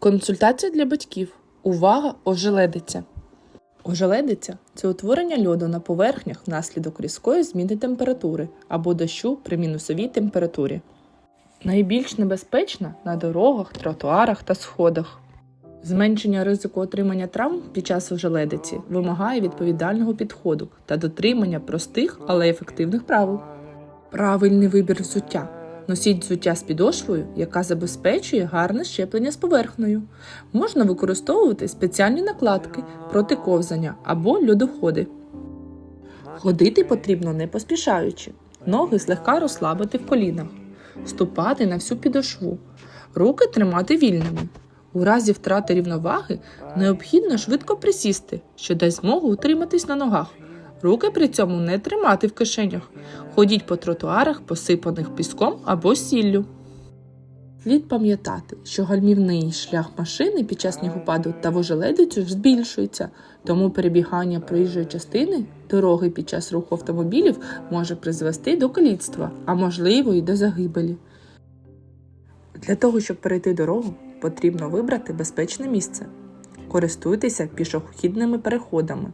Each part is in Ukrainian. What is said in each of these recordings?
Консультація для батьків. Увага! Ожеледиця. Ожеледиця це утворення льоду на поверхнях внаслідок різкої зміни температури або дощу при мінусовій температурі. Найбільш небезпечна на дорогах, тротуарах та сходах. Зменшення ризику отримання травм під час ожеледиці вимагає відповідального підходу та дотримання простих, але ефективних правил. Правильний вибір взуття. Носіть взуття з підошвою, яка забезпечує гарне щеплення з поверхнею. Можна використовувати спеціальні накладки проти ковзання або льодоходи. Ходити потрібно не поспішаючи. Ноги злегка розслабити в колінах, ступати на всю підошву, руки тримати вільними. У разі втрати рівноваги необхідно швидко присісти, що дасть змогу утриматись на ногах. Руки при цьому не тримати в кишенях. Ходіть по тротуарах, посипаних піском або сіллю. Слід пам'ятати, що гальмівний шлях машини під час снігопаду та вожеледицю збільшується, тому перебігання проїжджої частини дороги під час руху автомобілів може призвести до каліцтва, а можливо і до загибелі. Для того, щоб перейти дорогу, потрібно вибрати безпечне місце. Користуйтеся пішохідними переходами.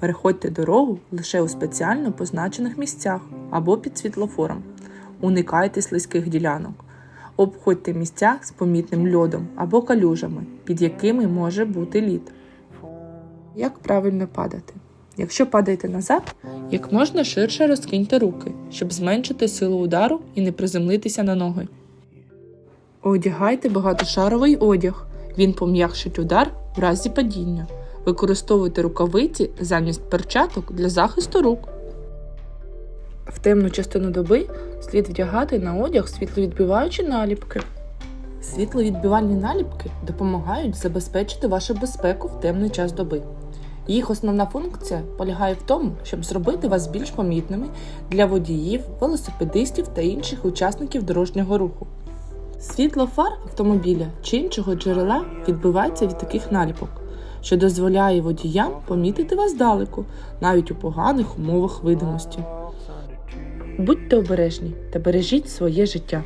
Переходьте дорогу лише у спеціально позначених місцях або під світлофором. Уникайте слизьких ділянок. Обходьте місця з помітним льодом або калюжами, під якими може бути лід. Як правильно падати? Якщо падаєте назад, як можна ширше розкиньте руки, щоб зменшити силу удару і не приземлитися на ноги. Одягайте багатошаровий одяг. Він пом'якшить удар в разі падіння. Використовуйте рукавиці замість перчаток для захисту рук. В темну частину доби слід вдягати на одяг світловідбиваючі наліпки. Світловідбивальні наліпки допомагають забезпечити вашу безпеку в темний час доби. Їх основна функція полягає в тому, щоб зробити вас більш помітними для водіїв, велосипедистів та інших учасників дорожнього руху. Світло фар автомобіля чи іншого джерела відбивається від таких наліпок, що дозволяє водіям помітити вас далеко, навіть у поганих умовах видимості. Будьте обережні та бережіть своє життя.